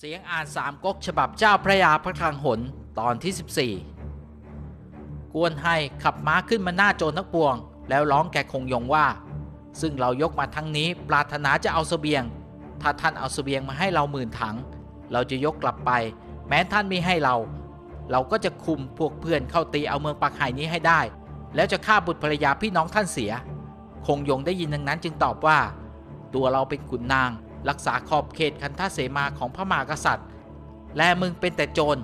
เสียงอ่านสามก๊กฉบับเจ้าพระยาพระคลังหนตอนที่ 14 กวนไฮขับม้าขึ้นมาหน้าโจรทั้งปวง แล้วร้องแก่คงยงว่า ซึ่งเรายกมาทั้งนี้ปรารถนาจะเอาเสบียง ถ้าท่านเอาเสบียงมาให้เราหมื่นถัง เราจะยกกลับไป แม้ท่านไม่ให้เรา เราก็จะคุมพวกเพื่อนเข้าตีเอาเมืองปักไห่นี้ให้ได้ แล้วจะฆ่าบุตรภรรยาพี่น้องท่านเสีย คงยงได้ยินดังนั้นจึงตอบว่า ตัวเราเป็นขุนนาง รักษาขอบเขตคันธเสมาของพระมหากษัตริย์ และมึงเป็นแต่โจร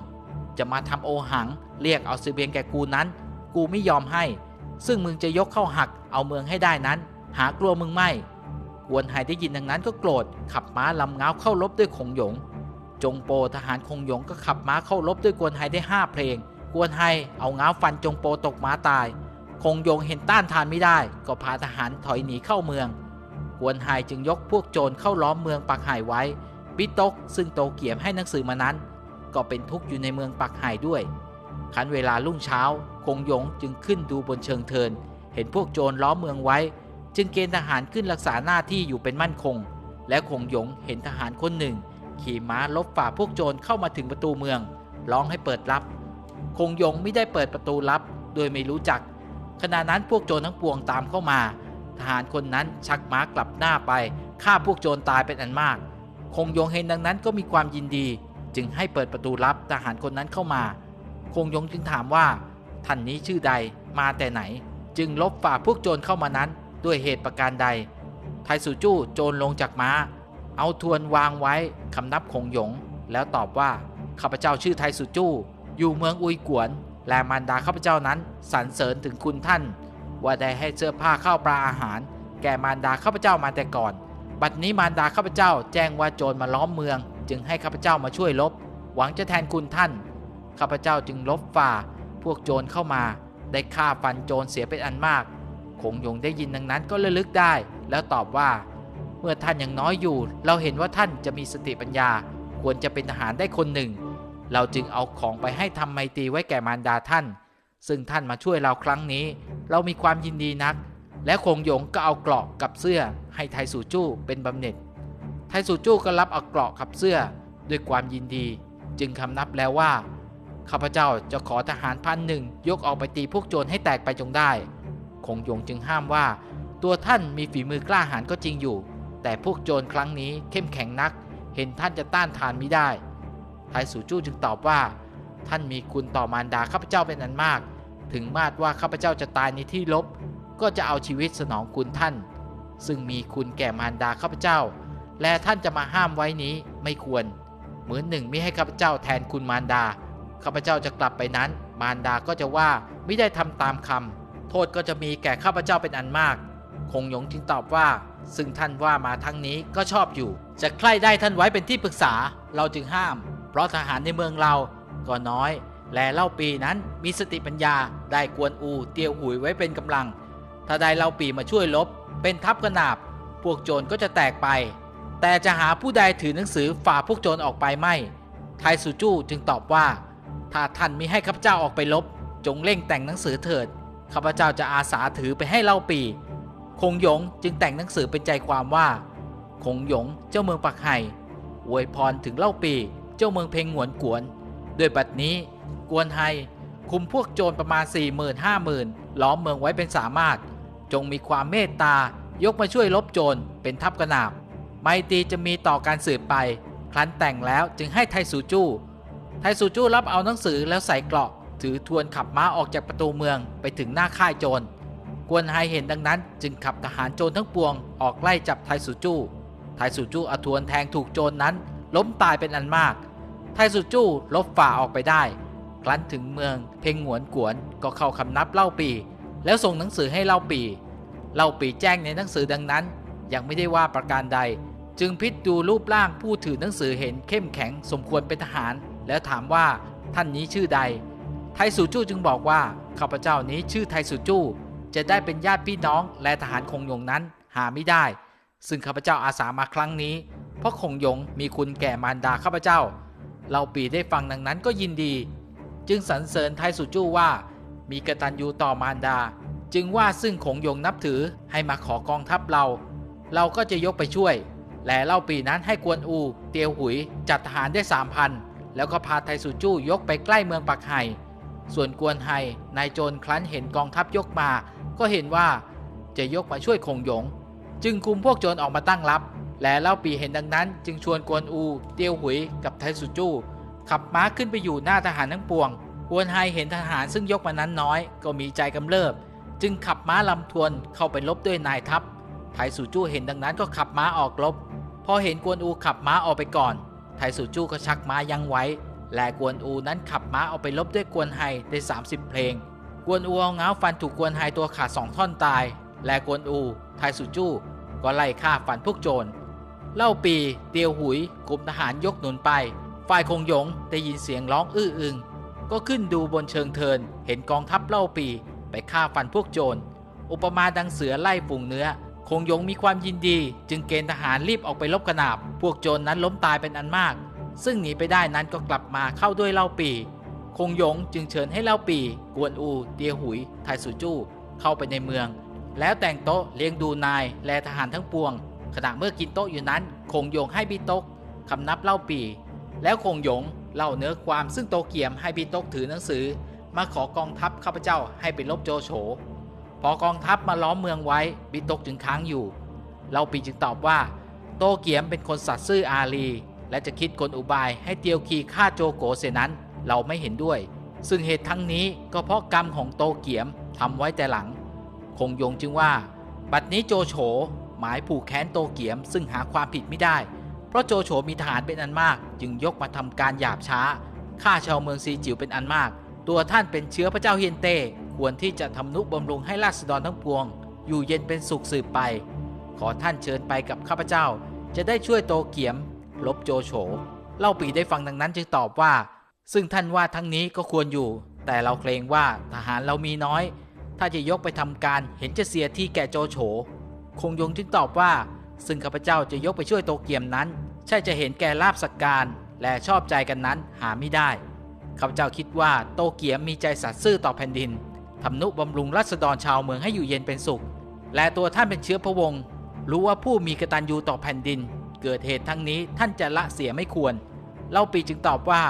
จะมาทำโอหัง เรียกเอาเบียงแก่กูนั้น กูไม่ยอมให้ ซึ่งมึงจะยกเข้าหักเอาเมืองให้ได้นั้น หากลัวมึงไม่กวนไฮได้ยินดังนั้นก็โกรธขับม้าลำเงาเข้ารบด้วยคงหยง จงโปทหารคงหยงก็ขับม้าเข้ารบด้วยกวนไฮได้ห้าเพลง กวนไฮเอาเงาฟันจงโปตกม้าตาย คงยงเห็นต้านทานไม่ได้ ก็พาทหารถอยหนีเข้าเมือง วน ไฮจึงยกพวกโจรเข้าล้อมเมืองปักไห่ไว้ ปิตกซึ่งโตเกียมให้หนังสือมานั้น ก็เป็นทุกข์อยู่ในเมืองปักไห่ด้วย คันเวลารุ่งเช้า คงยงจึงขึ้นดูบนเชิงเทิน เห็นพวกโจรล้อมเมืองไว้ จึงเกณฑ์ทหารขึ้นรักษาหน้าที่อยู่เป็นมั่นคง และคงยงเห็นทหารคนหนึ่ง ขี่ม้าลบฝ่าพวกโจรเข้ามาถึงประตูเมือง ร้องให้เปิดรับ คงยงไม่ได้เปิดประตูลับ โดยไม่รู้จัก ขณะนั้นพวกโจรทั้งปวงตามเข้ามา ทหารคนนั้นชักม้ากลับหน้าไปฆ่าพวกโจรตายเป็นอันมาก คงยงเห็นดังนั้นก็มีความยินดี จึงให้เปิดประตูรับทหารคนนั้นเข้ามา คงยงจึงถามว่าท่านนี้ชื่อใดมาแต่ไหน จึงลบฝ่าพวกโจรเข้ามานั้น ด้วยเหตุประการใด ไทสุจู้โจรลงจากม้า เอาทวนวางไว้คำนับคงยง แล้วตอบว่าข้าพเจ้าชื่อไทสุจู้อยู่เมืองอุยกวน และมารดาข้าพเจ้านั้นสรรเสริญถึงคุณท่าน ว่าได้ให้เสื้อผ้าข้าวปลาอาหาร แก่มารดาข้าพเจ้ามาแต่ก่อน บัดนี้มารดาข้าพเจ้าแจ้งว่าโจรมาล้อมเมือง จึงให้ข้าพเจ้ามาช่วยลบ หวังจะแทนคุณท่าน ข้าพเจ้าจึงลบฝ่า พวกโจรเข้ามา ได้ฆ่าฟันโจรเสียเป็นอันมาก คงยงได้ยินดังนั้นก็ระลึกได้ แล้วตอบว่า เมื่อท่านยังน้อยอยู่ เราเห็นว่าท่านจะมีสติปัญญา ควรจะเป็นทหารได้คนหนึ่ง เราจึงเอาของไปให้ทำไมตรีไว้แก่มารดาท่าน ซึ่งท่านมาช่วยเราครั้งนี้ เรามีความยินดีนัก และคงหยงก็เอาเกราะกับเสื้อให้ไทสูจู้เป็นบำเหน็จ ไทสูจู้ก็รับเอาเกราะกับเสื้อด้วยความยินดี จึงคำนับแล้วว่าข้าพเจ้าจะขอทหารพันหนึ่งยกออกไปตีพวกโจรให้แตกไปจงได้ คงยงจึงห้ามว่า ตัวท่านมีฝีมือกล้าหาญก็จริงอยู่ แต่พวกโจรครั้งนี้เข้มแข็งนัก เห็นท่านจะต้านทานไม่ได้ ไทสูจู้จึงตอบว่า ท่านมีคุณต่อมารดาข้าพเจ้าเป็นอันมาก ถึงมาดว่าข้าพเจ้าจะตายในที่ลบ ก็จะเอาชีวิตสนองคุณท่าน ซึ่งมีคุณแก่มารดาข้าพเจ้า และท่านจะมาห้ามไว้นี้ไม่ควร เหมือนหนึ่งไม่ให้ข้าพเจ้าแทนคุณมารดาข้าพเจ้าจะกลับไปนั้น มารดาก็จะว่าไม่ได้ทำตามคำโทษก็จะมีแก่ข้าพเจ้าเป็นอันมาก คงหยงจึงตอบว่า ซึ่งท่านว่ามาทั้งนี้ก็ชอบอยู่ จะใคร่ได้ท่านไว้เป็นที่ปรึกษา เราจึงห้าม เพราะทหารในเมืองเราก็น้อย และเล่าปีนั้นมีสติปัญญาได้กวนอูเตียวหุยไว้เป็นกำลัง ถ้าได้เล่าปีมาช่วยลบ เป็นทัพกระนาบ พวกโจรก็จะแตกไป แต่จะหาผู้ใดถือหนังสือฝ่าพวกโจรออกไปไม่ ไทสุจู้จึงตอบว่า ถ้าท่านมิให้ข้าพเจ้าออกไปลบ จงเร่งแต่งหนังสือเถิด ข้าพเจ้าจะอาสาถือไปให้เล่าปี คงหยงจึงแต่งหนังสือเป็นใจความว่า คงหยงเจ้าเมืองปักไห่อวยพรถึงเล่าปี เจ้าเมืองเพงหวนกวน ด้วยบัดนี้ กวนไฮคุมพวกโจรประมาณ 4 0 0 0 0 5 0,000ล้อมเมืองไว้เป็นสามารถ จงมีความเมตตายกมาช่วยลบโจรเป็นทัพกระนาบ ไมตรีจะมีต่อการสืบไป ครั้นแต่งแล้วจึงให้ไทสูจู้ไทสูจู้รับเอาหนังสือแล้วใส่เกราะ ถือทวนขับม้าออกจากประตูเมืองไปถึงหน้าค่ายโจร กวนไฮเห็นดังนั้น จึงขับทหารโจรทั้งปวงออกไล่จับไทสูจู้ไทสูจู้อทวนแทงถูกโจรนั้น ล้มตายเป็นอันมาก ไทสูจู้ลบฝ่าออกไปได้ ครั้นถึงเมืองเพ่งหวนกวนก็เข้าคำนับเล่าปี แล้วส่งหนังสือให้เล่าปี เล่าปีแจ้งในหนังสือดังนั้น ยังไม่ได้ว่าประการใด จึงพิจดูรูปร่างผู้ถือหนังสือเห็นเข้มแข็งสมควรเป็นทหาร แล้วถามว่าท่านนี้ชื่อใด ไทสูจู้จึงบอกว่าข้าพเจ้านี้ชื่อไทสูจู้จะได้เป็นญาติพี่น้องและทหารคงยงนั้นหาไม่ได้ ซึ่งข้าพเจ้าอาสามาครั้งนี้ เพราะคงยงมีคุณแก่มารดาข้าพเจ้าเราปีได้ฟังดังนั้นก็ยินดี จึงสรรเสริญไทสุจู้ว่า มีกตัญญูต่อมารดา จึงว่าซึ่งคงยงนับถือให้มาขอกองทัพเรา เราก็จะยกไปช่วย และเล่าปีนั้นให้กวนอู เตียวหุย จัดทหารได้สามพันแล้วก็พาไทสุจู้ยกไปใกล้เมืองปักไห่ส่วนกวนไฮนายโจรครั้นเห็นกองทัพยกมา ก็เห็นว่าจะยกมาช่วยคงหยง จึงคุมพวกโจรออกมาตั้งรับ และเล่าปีเห็นดังนั้น จึงชวนกวนอู เตียวหุยกับไทสุจู้ ขับม้าขึ้นไปอยู่หน้าทหารทั้งปวงกวนไฮเห็นทหารซึ่งยกมานั้นน้อย ก็มีใจกำเริบ จึงขับม้าลำทวนเข้าไปลบด้วยนายทัพไทสุจู้เห็นดังนั้นก็ขับม้าออกลบ พอเห็นกวนอูขับม้าออกไปก่อน ไทสุจู้ก็ชักม้ายังไว้ และกวนอูนั้นขับม้าเอาไปลบด้วยกวนไฮได้ 30 เพลง กวนอูเอาเงาฟันถูกกวนไฮตัวขาดสองท่อนตาย และกวนอู ไทสุจู้ก็ไล่ฆ่าฟันพวกโจร เล่าปี เตียวหุยกลุ่มทหารยกหนุนไป ฝ่ายคงหยงได้ยินเสียงร้องอื้ออึง ก็ขึ้นดูบนเชิงเทิน เห็นกองทัพเล่าปี ไปฆ่าฟันพวกโจร อุปมาดังเสือไล่ฝูงเนื้อ คงหยงมีความยินดี จึงเกณฑ์ทหารรีบออกไปลบกระนาบ พวกโจรนนั้นล้มตายเป็นอันมาก ซึ่งหนีไปได้นั้นก็กลับมาเข้าด้วยเล่าปี คงหยงจึงเชิญให้เล่าปี กวนอู เตียหุย ไทสุจู้ เข้าไปในเมือง แล้วแต่งโต๊ะเลี้ยงดูนาย และทหารทั้งปวง ขณะเมื่อกินโต๊ะอยู่นั้น คงหยงให้บิโต๊กคำนับเล่าปี แล้วคงหยงเล่าเนื้อความซึ่งโตเกียมให้บิโตกถือหนังสือ มาขอกองทัพข้าพเจ้าให้ไปลบโจโฉพอกองทัพมาล้อมเมืองไว้บิโตกจึงค้างอยู่เล่าปีจึงตอบว่า โตเกียมเป็นคนสัตย์ซื่ออารีและจะคิดกลอุบายให้เตียวคีฆ่าโจโกเสียนั้น เราไม่เห็นด้วย ซึ่งเหตุทั้งนี้ก็เพราะกรรมของโตเกียมทำไว้แต่หลัง คงยงจึงว่า บัดนี้โจโฉหมายผูกแค้นโตเกียมซึ่งหาความผิดไม่ได้ เพราะโจโฉมีทหารเป็นอันมาก จึงยกมาทำการหยาบช้าฆ่าชาวเมืองซีจิ๋วเป็นอันมาก ตัวท่านเป็นเชื้อพระเจ้าเฮียนเต้ควรที่จะทำนุบำรุงให้ราษฎรทั้งปวง อยู่เย็นเป็นสุขสืบไป ขอท่านเชิญไปกับข้าพเจ้า จะได้ช่วยโตเกียม ลบโจโฉเล่าปีได้ฟังดังนั้นจึงตอบว่า ซึ่งท่านว่าทั้งนี้ก็ควรอยู่ แต่เราเกรงว่าทหารเรามีน้อย ถ้าจะยกไปทำการเห็นจะเสียที่แก่โจโฉคงยงจึงตอบว่า ซึ่งข้าพเจ้าจะยกไปช่วยโตเกียมนั้น ใช่จะเห็นแก่ลาบสักการและชอบใจกันนั้นหาไม่ได้ข้าพเจ้าคิดว่าโตเกียมมีใจสัตย์ซื่อต่อแผ่นดินทำนุบำรุงรัษฎรชาวเมืองให้อยู่เย็นเป็นสุข และตัวท่านเป็นเชื้อพระวงศ์รู้ว่าผู้มีกตัญญูต่อแผ่นดิน เกิดเหตุทั้งนี้ท่านจะละเสียไม่ควร เล่าปีจึงตอบว่า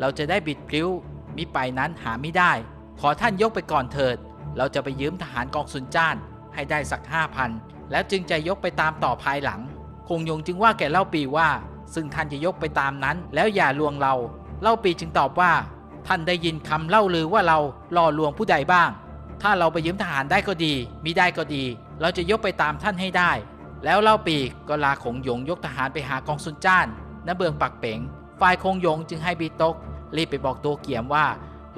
เราจะได้บิดพลิ้ว มิไปนั้นหาไม่ได้ ขอท่านยกไปก่อนเถิด เราจะไปยืมทหารกองสุนจ้านให้ได้สักห้าพัน แล้วจึงจะยกไปตามต่อภายหลัง คงยงจึงว่าแก่เล่าปีว่า ซึ่งท่านจะยกไปตามนั้น แล้วอย่าลวงเรา เล่าปีจึงตอบว่า ท่านได้ยินคำเล่าลือว่าเราล่อลวงผู้ใดบ้าง ถ้าเราไปยืมทหารได้ก็ดีมิได้ก็ดี เราจะยกไปตามท่านให้ได้ แล้วเล่าปีก็ลาคงยงยกทหารไปหากองสุนจ้านณเบืองปักเป๋ง ฝ่ายคงยงจึงให้บีตกรีบไปบอกตัวเกียมว่า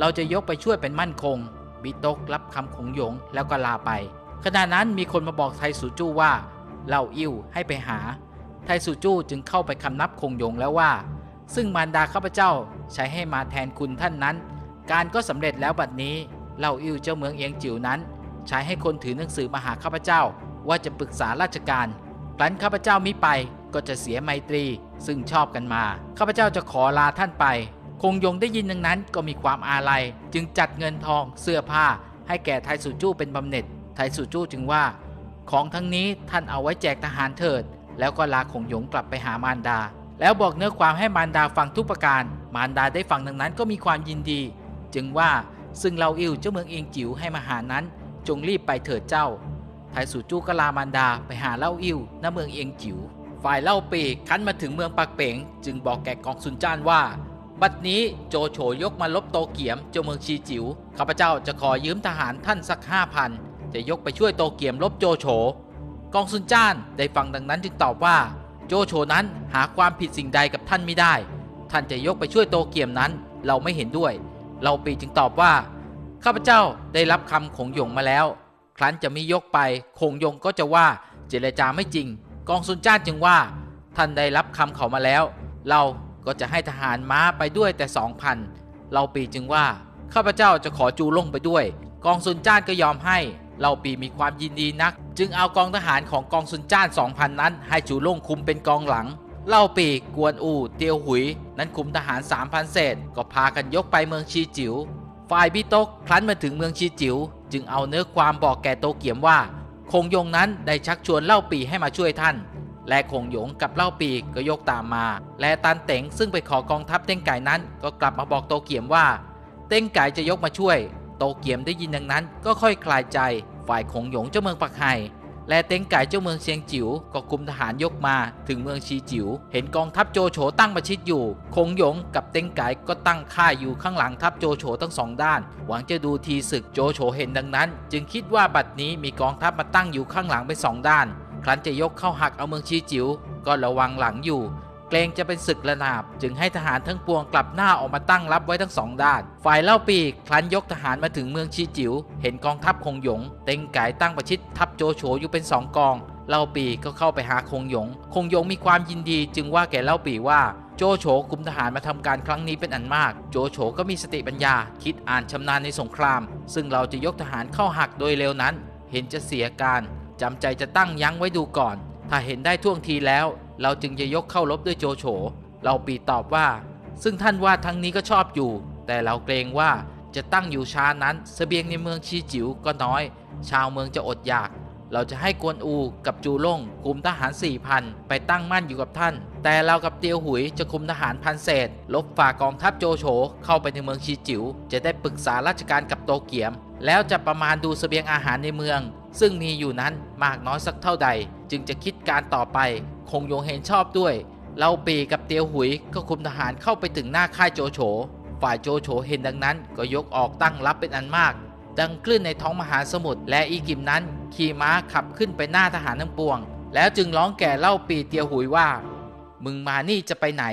เราจะยกไปช่วยเป็นมั่นคงบีตกรับคำคงยงแล้วก็ลาไป ขณะนั้นมีคนมาบอกไทสูจู้ว่าเล่าอิ่วให้ไปหา ไทสูจู้จึงเข้าไปคำนับคงยงแล้วว่า ซึ่งมารดาข้าพเจ้าใช้ให้มาแทนคุณท่านนั้น การก็สำเร็จแล้วบัดนี้เล่าอิ่วเจ้าเมืองเอียงจิ๋วนั้น ใช้ให้คนถือหนังสือมาหาข้าพเจ้าว่าจะปรึกษาราชการครั้นข้าพเจ้ามิไปก็จะเสียไมตรีซึ่งชอบกันมา ข้าพเจ้าจะขอลาท่านไป คงยงได้ยินดังนั้นก็มีความอาลัย จึงจัดเงินทองเสื้อผ้าให้แก่ไทสุจู้เป็นบำเหน็จ ไทสุจู้จึงว่า ของทั้งนี้ท่านเอาไว้แจกทหารเถิด แล้วก็ลาคงหยงกลับไปหามารดา แล้วบอกเนื้อความให้มารดาฟังทุกประการ มารดาได้ฟังดังนั้นก็มีความยินดี จึงว่าซึ่งเราอิวเจ้าเมืองเองจิ๋วให้มาหานั้น จงรีบไปเถิดเจ้า ไทสุจู้ก็ลามารดาไปหาเล่าอิวณเมืองเอียงจิ๋วฝ่ายเล่าปีกคันมาถึงเมืองปักเป๋ง จึงบอกแก่กองสุนจ้านว่า บัดนี้โจโฉยกมาลบโตเกียมเจ้าเมืองชีจิ๋วข้าพเจ้าจะขอยืมทหารท่านสักห้าพัน จะยกไปช่วยโตเกียมลบโจโฉ กองสุนจ้านได้ฟังดังนั้นจึงตอบว่า โจโฉนั้นหาความผิดสิ่งใดกับท่านไม่ได้ ท่านจะยกไปช่วยโตเกียมนั้น เราไม่เห็นด้วย เราปีจึงตอบว่า ข้าพเจ้าได้รับคำของหยงมาแล้ว ครั้นจะไมียกไปคงยงก็จะว่าเจรจาไม่จริง กองสุนจ้านจึงว่า ท่านได้รับคำเขามาแล้ว เราก็จะให้ทหารม้าไปด้วยแต่สองพันเราปีจึงว่าข้าพเจ้าจะขอจูล่งไปด้วย กองสุนจ้านก็ยอมให้ เราปีมีความยินดีนัก จึงเอากองทหารของกองสุนจ้านสองพันนั้น ให้จูล่งคุมเป็นกองหลัง เล่าปีกวนอูเตียวหุย นั้นคุมทหารสามพันเศษ ก็พากันยกไปเมืองชีจิ๋วฝ่ายบิโตกครั้นมาถึงเมืองชีจิ๋วจึงเอาเนื้อความบอกแก่โตเกียมว่า คงยงนั้นได้ชักชวนเล่าปีให้มาช่วยท่าน และคงหยงกับเล่าปีก็ยกตามมา และตันเต๋งซึ่งไปขอกองทัพเต้งไก่นั้นก็กลับมาบอกโตเกียมว่า เต้งไก่จะยกมาช่วย โตเกียมได้ยินดังนั้นก็ค่อยคลายใจ ฝ่ายคงหยงเจ้าเมืองปักไห่และเต้งไก่เจ้าเมืองเชียงจิ๋วก็คุมทหารยกมาถึงเมืองชีจิ๋วเห็นกองทัพโจโฉตั้งประชิดอยู่ คงหยงกับเต้งไก่ก็ตั้งค่ายอยู่ข้างหลังทัพโจโฉทั้งสองด้าน หวังจะดูทีศึกโจโฉเห็นดังนั้น จึงคิดว่าบัดนี้มีกองทัพมาตั้งอยู่ข้างหลังเป็นสองด้าน ครั้นจะยกเข้าหักเอาเมืองชีจิ๋วก็ระวังหลังอยู่ เกรงจะเป็นศึกระนาบ จึงให้ทหารทั้งปวงกลับหน้าออกมาตั้งรับไว้ทั้งสองด้าน ฝ่ายเล่าปีครั้นยกทหารมาถึงเมืองชีจิ๋วเห็นกองทัพคงหยง เต็งไก่ตั้งประชิดทัพโจโฉอยู่เป็นสองกองเล่าปีก็เข้าไปหาคงหยง คงหยงมีความยินดีจึงว่าแก่เล่าปีว่าโจโฉคุมทหารมาทำการครั้งนี้เป็นอันมาก โจโฉก็มีสติปัญญา คิดอ่านชำนาญในสงคราม ซึ่งเราจะยกทหารเข้าหักโดยเร็วนั้น เห็นจะเสียการจำใจจะตั้งยั้งไว้ดูก่อน ถ้าเห็นได้ท่วงทีแล้ว เราจึงจะยกเข้ารบด้วยโจโฉ เราปีตอบว่า ซึ่งท่านว่าทั้งนี้ก็ชอบอยู่ แต่เราเกรงว่าจะตั้งอยู่ช้านั้นสเสบียงในเมืองชีจิ๋วก็น้อย ชาวเมืองจะอดอยาก เราจะให้กวนอูกับจูล่งคุมทหาร4ี่พันไปตั้งมั่นอยู่กับท่าน แต่เรากับเตียวหุยจะคุมทหารพันเศษ ลบฝ่ากองทัพโจโฉเข้าไปในเมืองชีจิ๋วจะได้ปรึกษาราชการกับโตเกียม แล้วจะประมาณดูสเสบียงอาหารในเมือง ซึ่งมีอยู่นั้นมากน้อยสักเท่าใด จึงจะคิดการต่อไป คงยงเห็นชอบด้วยเราปีกับเตียวหุยก็คุมทหารเข้าไปถึงหน้าค่ายโจโฉ ฝ่ายโจโฉเห็นดังนั้นก็ยกออกตั้งรับเป็นอันมาก ดังคลื่นในท้องมหาสมุทรและอีกิมนั้น ขี่ม้าขับขึ้นไปหน้าทหารทั้งปวง แล้วจึงร้องแก่เล่าปีเตียวหุยว่า มึงมานี่จะไปไหน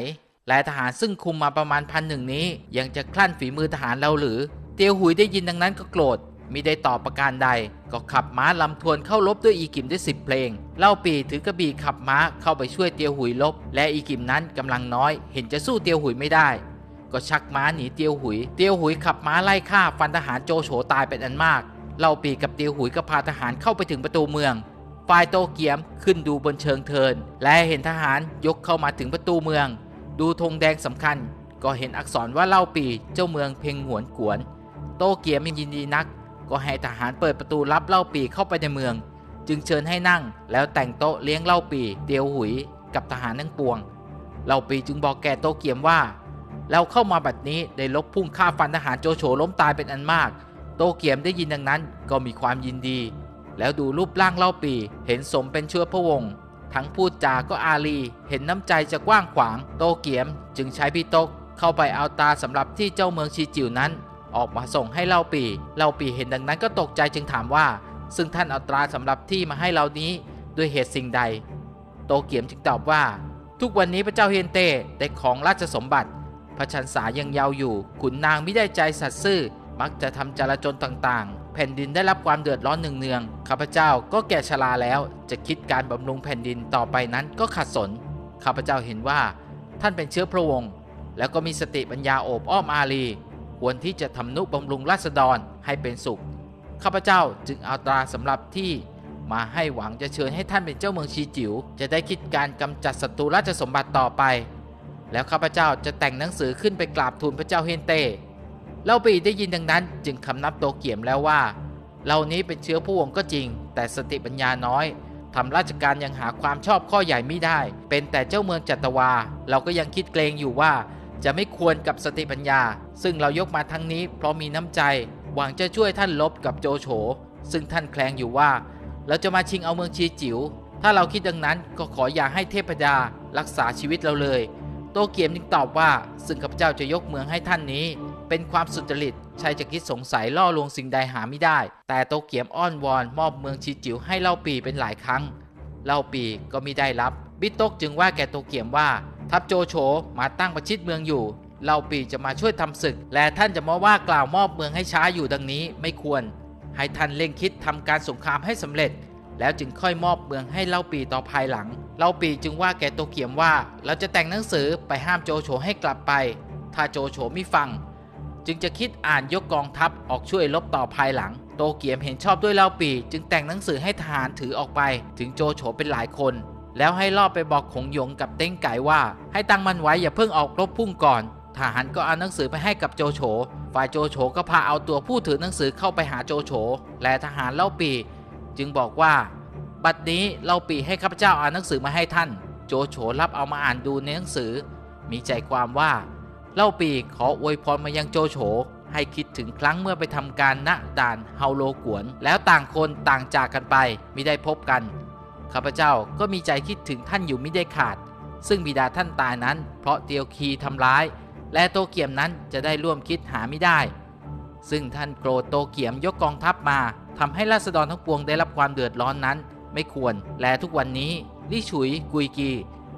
และทหารซึ่งคุมมาประมาณพันหนึ่งนี้ ยังจะคลั่นฝีมือทหารเราหรือ เตียวหุยได้ยินดังนั้นก็โกรธ มิได้ตอบประการใด ก็ขับม้าลำทวนเข้าลบด้วยอีกิมได้สิบเพลง เล่าปีถือกระบี่ขับม้าเข้าไปช่วยเตียวหุยลบ และอีกิมนั้นกำลังน้อย เห็นจะสู้เตียวหุยไม่ได้ ก็ชักม้าหนีเตียวหุย เตียวหุยขับม้าไล่ฆ่าฟันทหารโจโฉตายเป็นอันมาก เล่าปีกับเตียวหุยก็พาทหารเข้าไปถึงประตูเมืองฝ่ายโตเกียมขึ้นดูบนเชิงเทิน และเห็นทหารยกเข้ามาถึงประตูเมือง ดูธงแดงสำคัญ ก็เห็นอักษรว่าเล่าปีเจ้าเมืองเพ่งหวนกวน โตเกียมยินดีนัก ก็ให้ทหารเปิดประตูรับเหล่าปีเข้าไปในเมือง จึงเชิญให้นั่งแล้วแต่งโต๊ะเลี้ยงเหล่าปีเตียวหุยกับทหารทั้งปวงเหล่าปีจึงบอกแก่โตเกียมว่าเราเข้ามาบัดนี้ได้ลบพุ่งฆ่าฟันทหารโจโฉล้มตายเป็นอันมาก โตเกียมได้ยินดังนั้นก็มีความยินดี แล้วดูรูปร่างเล่าปีเห็นสมเป็นเชื้อพระวงศ์ทั้งพูดจาก็อารีเห็นน้ำใจจะกว้างขวาง โตเกียมจึงใช้พี่ตกเข้าไปเอาตาสำหรับที่เจ้าเมืองชีจิ๋วนั้น ออกมาส่งให้เล่าปีเล่าปีเห็นดังนั้นก็ตกใจจึงถามว่า ซึ่งท่านเอาตราสำหรับที่มาให้เรานี้ด้วยเหตุสิ่งใด โตเกียมจึงตอบว่า ทุกวันนี้พระเจ้าเฮียนเต้ได้ของราชสมบัติ พระชันษายังยาวอยู่ ขุนนางไม่ได้ใจสัตย์ซื่อ มักจะทำจลาจนต่างๆ แผ่นดินได้รับความเดือดร้อนเนืองๆข้าพเจ้าก็แก่ชราแล้ว จะคิดการบำรุงแผ่นดินต่อไปนั้นก็ขัดสน ข้าพเจ้าเห็นว่า ท่านเป็นเชื้อพระวงศ์แล้วก็มีสติปัญญาโอบอ้อมอารี ควรที่จะทำนุบำรุงราษฎรให้เป็นสุข ข้าพเจ้าจึงเอาตราสำหรับที่มาให้หวังจะเชิญให้ท่านเป็นเจ้าเมืองชีจิ๋วจะได้คิดการกำจัดศัตรูราชสมบัติต่อไป แล้วข้าพเจ้าจะแต่งหนังสือขึ้นไปกราบทูลพระเจ้าเฮนเต้เล่าปีได้ยินดังนั้นจึงคำนับโตเกียมแล้วว่าเหล่านี้เป็นเชื้อผู้วงก็จริง แต่สติปัญญาน้อยทำราชการยังหาความชอบข้อใหญ่ไม่ได้ เป็นแต่เจ้าเมืองจัตวา เราก็ยังคิดเกรงอยู่ว่า จะไม่ควรกับสติปัญญา ซึ่งเรายกมาทั้งนี้เพราะมีน้ำใจ หวังจะช่วยท่านลบกับโจโฉ ซึ่งท่านแคลงอยู่ว่า เราจะมาชิงเอาเมืองชีจิ๋ว ถ้าเราคิดดังนั้นก็ขออย่าให้เทพดารักษาชีวิตเราเลย โตเกียมจึงตอบว่า ซึ่งข้าพเจ้าจะยกเมืองให้ท่านนี้ เป็นความสุจริตใช่จะคิดสงสัยล่อลวงสิ่งใดหาไม่ได้ แต่โตเกียมอ้อนวอนมอบเมืองชีจิ๋วให้เล่าปีเป็นหลายครั้ง เล่าปีก็มิได้รับ บิตกจึงว่าแก่โตเกียมว่า ทัพโจโฉมาตั้งประชิดเมืองอยู่เล่าปีจะมาช่วยทำศึก และท่านจะมาว่ากล่าวมอบเมืองให้ช้าอยู่ดังนี้ไม่ควร ให้ท่านเร่งคิดทำการสงครามให้สำเร็จ แล้วจึงค่อยมอบเมืองให้เล่าปีต่อภายหลัง เล่าปีจึงว่าแก่โตเกียมว่า เราจะแต่งหนังสือไปห้ามโจโฉให้กลับไป ถ้าโจโฉไม่ฟัง จึงจะคิดอ่านยกกองทัพออกช่วยลบต่อภายหลังโตเกียมเห็นชอบด้วยเล่าปี จึงแต่งหนังสือให้ทหารถือออกไป ถึงโจโฉเป็นหลายคน แล้วให้ล่อไปบอกขงหยงกับเต้งไก่ว่า ให้ตั้งมันไว้อย่าเพิ่งออกรบพุ่งก่อนทหารก็เอาหนังสือไปให้กับโจโฉ ฝ่ายโจโฉก็พาเอาตัวผู้ถือหนังสือเข้าไปหาโจโฉ และทหารเล่าปี จึงบอกว่า บัดนี้เล่าปีให้ข้าพเจ้าอ่านหนังสือมาให้ท่าน โจโฉรับเอามาอ่านดูในหนังสือ มีใจความว่า เล่าปีขออวยพรมายังโจโฉ ให้คิดถึงครั้งเมื่อไปทำการณด่านเฮาโลกวน แล้วต่างคนต่างจากกันไปมิได้พบกัน ข้าพเจ้าก็มีใจคิดถึงท่านอยู่ไมิได้ขาด ซึ่งบิดาท่านตายนั้น เพราะเตียวคีทำร้าย และโตเกียมนั้นจะได้ร่วมคิดหาไม่ได้ ซึ่งท่านโกรธโตเกียมยกกองทัพมาทำให้ราษฎรทั้งปวงได้รับความเดือดร้อนนั้น ไม่ควร และทุกวันนี้ลี่ฉุยกุยกี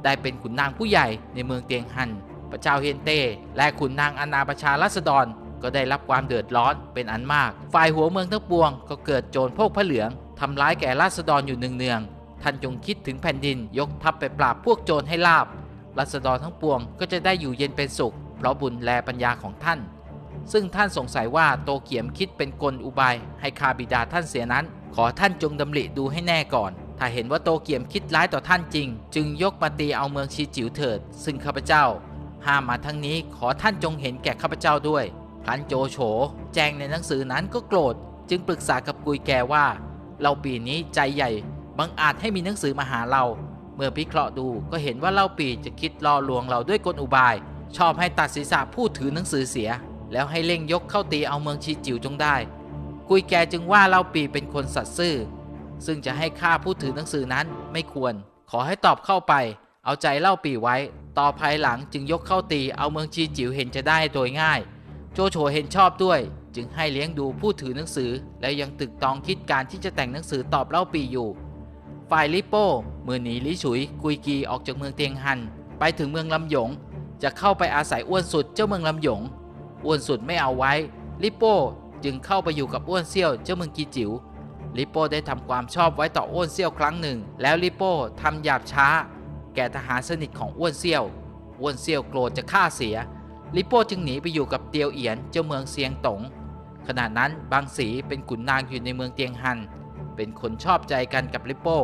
ได้เป็นขุนนางผู้ใหญ่ในเมืองเตียงฮัน พระเจ้าเฮนเต้และขุนนางอนาประชาราษฎรก็ได้รับความเดือดร้อนเป็นอันมาก ฝ่ายหัวเมืองทั้งปวงก็เกิดโจรพวกพระเหลืองทำร้ายแก่ราษฎรอยู่เนืองๆ ท่านจงคิดถึงแผ่นดินยกทัพไปปราบพวกโจรให้ลาบราษฎรทั้งปวงก็จะได้อยู่เย็นเป็นสุข เพราะบุญแลปัญญาของท่าน ซึ่งท่านสงสัยว่าโตเกียมคิดเป็นกลอุบาย ให้คาบิดาท่านเสียนั้น ขอท่านจงดำริดูให้แน่ก่อน ถ้าเห็นว่าโตเกียมคิดร้ายต่อท่านจริง จึงยกมาตีเอาเมืองชีจิ๋วเถิด ซึ่งข้าพเจ้า ห้ามมาทั้งนี้ขอท่านจงเห็นแก่ข้าพเจ้าด้วยพลันโจโฉแจ้งในหนังสือนั้นก็โกรธ จึงปรึกษากับกุยแกว่า เราปีนี้ใจใหญ่ บังอาจให้มีหนังสือมาหาเรา เมื่อพิเคราะห์ดูก็เห็นว่าเล่าปีจะคิดล่อลวงเราด้วยกลอุบาย ชอบให้ตัดศีรษะผู้ถือหนังสือเสีย แล้วให้เร่งยกเข้าตีเอาเมืองชีจิ๋วจงได้ กุยแกจึงว่าเล่าปีเป็นคนสัตย์ซื่อ ซึ่งจะให้ฆ่าผู้ถือหนังสือนั้นไม่ควร ขอให้ตอบเข้าไป เอาใจเล่าปีไว้ ต่อภายหลังจึงยกเข้าตีเอาเมืองชีจิ๋วเห็นจะได้โดยง่าย โจโฉเห็นชอบด้วยจึงให้เลี้ยงดูผู้ถือหนังสือ แล้วยังตึกตองคิดการที่จะแต่งหนังสือตอบเล่าปีอยู่ ฝ่ายลิโป้เมื่อหนีลิฉุย กุยกีออกจากเมืองเตียงฮัน ไปถึงเมืองลำหยง จะเข้าไปอาศัยอ้วนสุดเจ้าเมืองลำหยง อ้วนสุดไม่เอาไว้ ลิโป้จึงเข้าไปอยู่กับอ้วนเซี่ยวเจ้าเมืองกีจิ๋วลิโป้ได้ทำความชอบไว้ต่ออ้วนเซี่ยวครั้งหนึ่ง แล้วลิโป้ทำหยาบช้า แก่ทหารสนิทของอ้วนเซี่ยว อ้วนเซี่ยวโกรธจะฆ่าเสีย ลิโป้จึงหนีไปอยู่กับเตียวเอียนเจ้าเมืองเซียงตงขณะนั้นบางสีเป็นขุนนางอยู่ในเมืองเตียงฮัน เป็นคนชอบใจกันกับลิโป้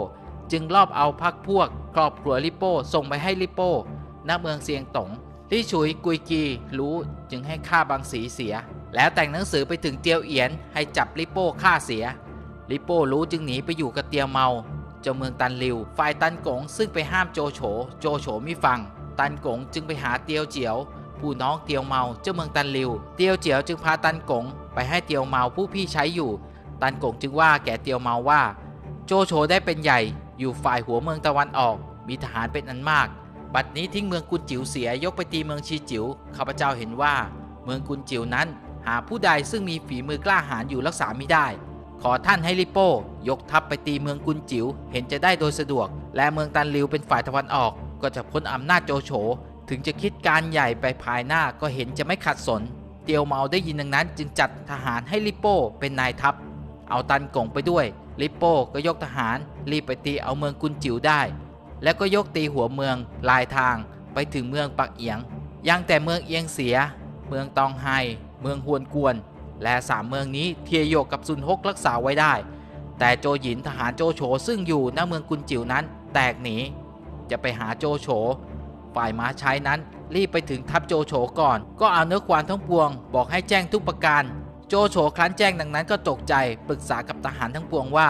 จึงลอบเอาพักพวกครอบครัวลิโป้ส่งไปให้ลิโป้ณเมืองเซียงตงลี่ฉุยกุยกีรู้จึงให้ฆ่าบางสีเสีย แล้วแต่งหนังสือไปถึงเตียวเอียนให้จับลิโป้ฆ่าเสีย ลิโป้รู้จึงหนีไปอยู่กับเตียวเมาเจ้าเมืองตันลิว ฝ่ายตันกงซึ่งไปห้ามโจโฉ โจโฉไม่ฟัง ตันกงจึงไปหาเตียวเจียว ผู้น้องเตียวเมาเจ้าเมืองตันลิว เตียวเจียวจึงพาตันกงไปให้เตียวเมาผู้พี่ใช้อยู่ ตันกงจึงว่าแก่เตียวเมาว่า โจโฉได้เป็นใหญ่อยู่ฝ่ายหัวเมืองตะวันออก มีทหารเป็นอันมาก บัดนี้ทิ้งเมืองกุนจิ๋วเสียยกไปตีเมืองชีจิ๋วข้าพเจ้าเห็นว่า เมืองกุนจิ๋วนั้น หาผู้ใดซึ่งมีฝีมือกล้าหาญอยู่รักษาไม่ได้ ขอท่านให้ลิโป้ ยกทัพไปตีเมืองกุนจิ๋วเห็นจะได้โดยสะดวก และเมืองตันลิวเป็นฝ่ายตะวันออก ก็จะพ้นอำนาจโจโฉถึงจะคิดการใหญ่ไปภายหน้าก็เห็นจะไม่ขัดสน เตียวเมาได้ยินดังนั้นจึงจัดทหารให้ลิโป้เป็นนายทัพ เอาตันกงไปด้วยลิโป้ก็ยกทหารรีบไปตีเอาเมืองกุนจิ๋วได้ แล้วก็ยกตีหัวเมืองลายทางไปถึงเมืองปักเอียง ยังแต่เมืองเอียงเสีย เมืองตองไฮเมืองฮวนกวน และสามเมืองนี้เทียโยกกับซุนฮกรักษาไว้ได้ แต่โจหยินทหารโจโฉซึ่งอยู่ณเมืองกุนจิ๋วนั้นแตกหนีจะไปหาโจโฉฝ่ายม้าใช้นั้นรีบไปถึงทัพโจโฉก่อน ก็เอาเนื้อควานทั้งปวง บอกให้แจ้งทุกประการ โจโฉครั้นแจ้งดังนั้นก็ตกใจปรึกษากับทหารทั้งปวงว่า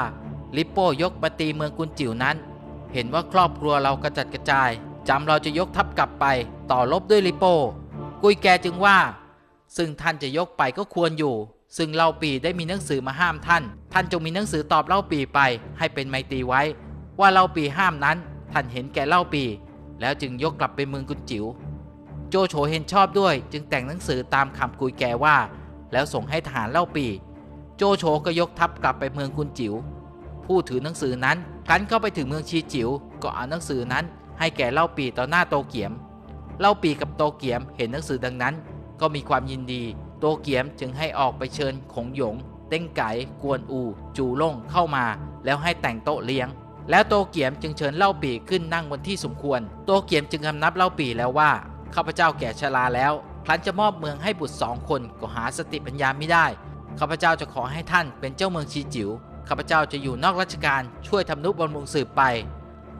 ลิปโป้ยกมาตีเมืองกุนจิ๋วนั้น เห็นว่าครอบครัวเรากระจัดกระจายจำเราจะยกทัพกลับไป ต่อรบด้วยลิปโป้กุยแกจึงว่า ซึ่งท่านจะยกไปก็ควรอยู่ ซึ่งเล่าปีได้มีหนังสือมาห้ามท่าน ท่านจงมีหนังสือตอบเล่าปีไป ให้เป็นไมตรีไว้ ว่าเล่าปีห้ามนั้น ท่านเห็นแก่เล่าปี แล้วจึงยกกลับไปเมืองกุนจิ๋วโจโฉเห็นชอบด้วย จึงแต่งหนังสือตามคำกุยแกว่า แล้วส่งให้ทหารเล่าปี โจโฉก็ยกทัพกลับไปเมืองกุนจิ๋วผู้ถือหนังสือนั้นครั้นเข้าไปถึงเมืองชีจิ๋วก็เอาหนังสือนั้นให้แก่เล่าปีต่อหน้าโตเกียม เล่าปีกับโตเกียมเห็นหนังสือดังนั้น ก็มีความยินดี โตเกียมจึงให้ออกไปเชิญขงหยง เต้งไก่กวนอู จูล่งเข้ามา แล้วให้แต่งโต๊ะเลี้ยง แล้วโตเกียมจึงเชิญเล่าปีขึ้นนั่งบนที่สมควร โตเกียมจึงคำนับเล่าปีแล้วว่าข้าพเจ้าแก่ชราแล้ว ครั้นจะมอบเมืองให้บุตรสองคนก็หาสติปัญญาไม่ได้ ข้าพเจ้าจะขอให้ท่านเป็นเจ้าเมืองชีจิ๋ว ข้าพเจ้าจะอยู่นอกราชการช่วยทำนุบำรุงสืบไป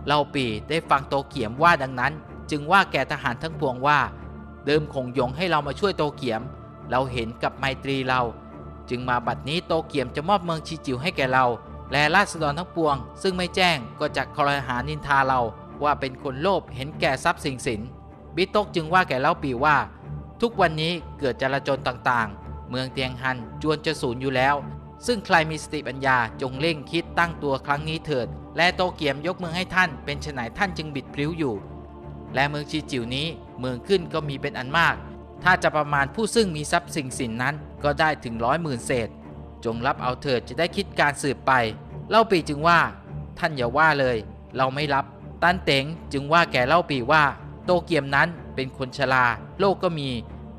เล่าปีได้ฟังโตเกียมว่าดังนั้น จึงว่าแก่ทหารทั้งปวงว่า เดิมคงยงให้เรามาช่วยโตเกียม เราเห็นกับไมตรีเรา จึงมาบัดนี้โตเกียมจะมอบเมืองชีจิ๋วให้แก่เรา และราษฎรทั้งปวง ซึ่งไม่แจ้งก็จะคอยหานินทาเราว่าเป็นคนโลภเห็นแก่ทรัพย์สินสิน บิตกจึงว่าแก่เล่าปีว่า ทุกวันนี้เกิดจลาจลต่างๆ เมืองเตียงฮันจวนจะสูญอยู่แล้ว ซึ่งใครมีสติปัญญาจงเร่งคิดตั้งตัวครั้งนี้เถิด และโตเกียมยกเมืองให้ท่านเป็นฉนายท่านจึงบิดพลิ้วอยู่ และเมืองชีจิ๋วนี้เมืองขึ้นก็มีเป็นอันมาก ถ้าจะประมาณผู้ซึ่งมีทรัพย์สินสินนั้นก็ได้ถึงร้อยหมื่นเศษ จงรับเอาเถิดจะได้คิดการสืบไป เล่าปีจึงว่า ท่านอย่าว่าเลย เราไม่รับตันเต๋งจึงว่าแก่เล่าปีว่า โตเกียมนั้นเป็นคนชราโลกก็มี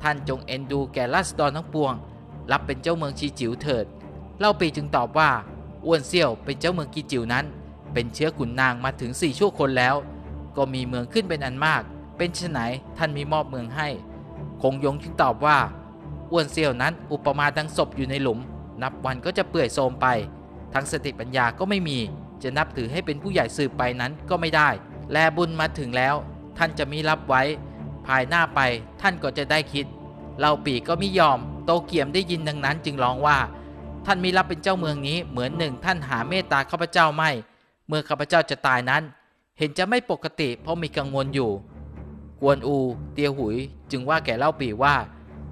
ท่านจงเอ็นดูแก่ราษฎรทั้งปวง รับเป็นเจ้าเมืองชีจิ๋วเถิด เล่าปีจึงตอบว่าอ้วนเซี่ยวเป็นเจ้าเมืองกีจิ๋วนั้น เป็นเชื้อขุนนางมาถึงสี่ชั่วคนแล้ว ก็มีเมืองขึ้นเป็นอันมาก เป็นชไหนท่านมีมอบเมืองให้ คงยงจึงตอบว่าอ้วนเซี่ยวนั้นอุปมาดังศพอยู่ในหลุม นับวันก็จะเปื่อยโทรมไป ทั้งสติปัญญาก็ไม่มี จะนับถือให้เป็นผู้ใหญ่สืบไปนั้นก็ไม่ได้ แลบุญมาถึงแล้ว ท่านจะมีรับไว้ ภายหน้าไปท่านก็จะได้คิด เราปีก็ไม่ยอม โตเกียมได้ยินดังนั้นจึงร้องว่า ท่านมีรับเป็นเจ้าเมืองนี้เหมือนหนึ่งท่านหาเมตตาข้าพเจ้าไม่ เมื่อข้าพเจ้าจะตายนั้น เห็นจะไม่ปกติเพราะมีกังวลอยู่ กวนอู เตียวหุย จึงว่าแก่เล่าปีว่า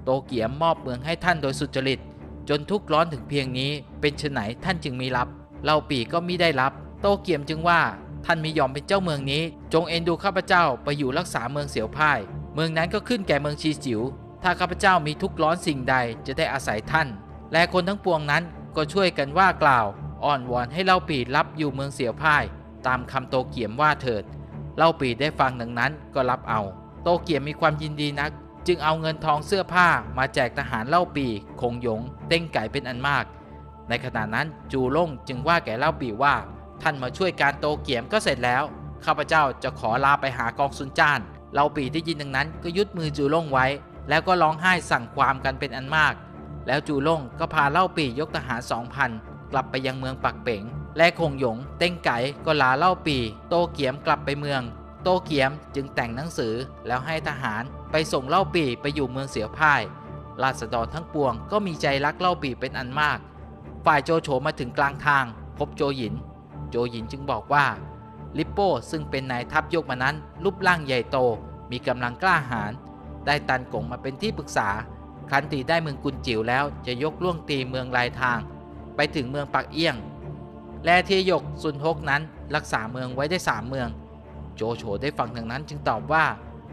โตเกียมมอบเมืองให้ท่านโดยสุจริต จนทุกข์ร้อนถึงเพียงนี้ เป็นชไหนท่านจึงมีรับ เล่าปีก็มิได้รับ โตเกียมจึงว่า ท่านมียอมเป็นเจ้าเมืองนี้ จงเอ็นดูข้าพเจ้าไปอยู่รักษาเมืองเสียวพ่าย เมืองนั้นก็ขึ้นแก่เมืองชีจิ๋ว ถ้าข้าพเจ้ามีทุกข์ร้อนสิ่งใดจะได้อาศัยท่าน และคนทั้งปวงนั้นก็ช่วยกันว่ากล่าว อ่อนวอนให้เล่าปีรับอยู่เมืองเสียวพ่าย ตามคำโตเกียมว่าเถิด เล่าปีได้ฟังดังนั้นก็รับเอา โตเกียมมีความยินดีนัก จึงเอาเงินทองเสื้อผ้ามาแจกทหารเล่าปีคงหยง เต้งไก่เป็นอันมาก ในขณะนั้นจูล่งจึงว่าแก่เล่าปีว่า ท่านมาช่วยการโตเกียมก็เสร็จแล้ว ข้าพเจ้าจะขอลาไปหากองซุนจ้านเล่าปีได้ยินดังนั้นก็ยุดมือจูล่งไว้ แล้วก็ร้องไห้สั่งความกันเป็นอันมาก แล้วจูล่งก็พาเล่าปียกทหารสองพันกลับไปยังเมืองปักเป๋ง และคงหยง เต้งไก่ก็ลาเล่าปี โตเกียมกลับไปเมือง โตเกียมจึงแต่งหนังสือแล้วให้ทหารไปส่งเล่าปีไปอยู่เมืองเสียวพ่ายราษฎรทั้งปวงก็มีใจรักเล่าปีเป็นอันมาก ฝ่ายโจโฉมาถึงกลางทาง พบโจหยิน จหยินจึงบอกว่า ลิปโป้ซึ่งเป็นนายทัพยกมานั้น รูปร่างใหญ่โต มีกำลังกล้าหาญได้ตันกงมาเป็นที่ปรึกษาครันตีได้เมืองกุนจิ๋วแล้วจะยกล่วงตีเมืองลายทาง ไปถึงเมืองปักเอี้ยง และเทียกซุนฮกนั้นรักษาเมืองไว้ได้สามเมือง โจโฉได้ฟังดังนั้นจึงตอบว่า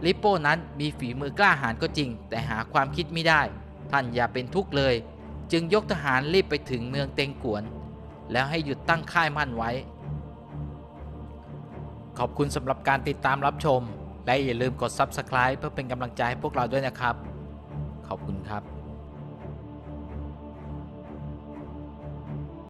ลิปโป้นั้นมีฝีมือกล้าหาญก็จริง แต่หาความคิดไม่ได้ ท่านอย่าเป็นทุกข์เลย จึงยกทหารรีบไปถึงเมืองเตงกวน แล้วให้หยุดตั้งค่ายมั่นไว้ ขอบคุณสำหรับการติดตามรับชม และอย่าลืมกด Subscribe เพื่อเป็นกำลังใจให้พวกเราด้วยนะครับ ขอบคุณครับ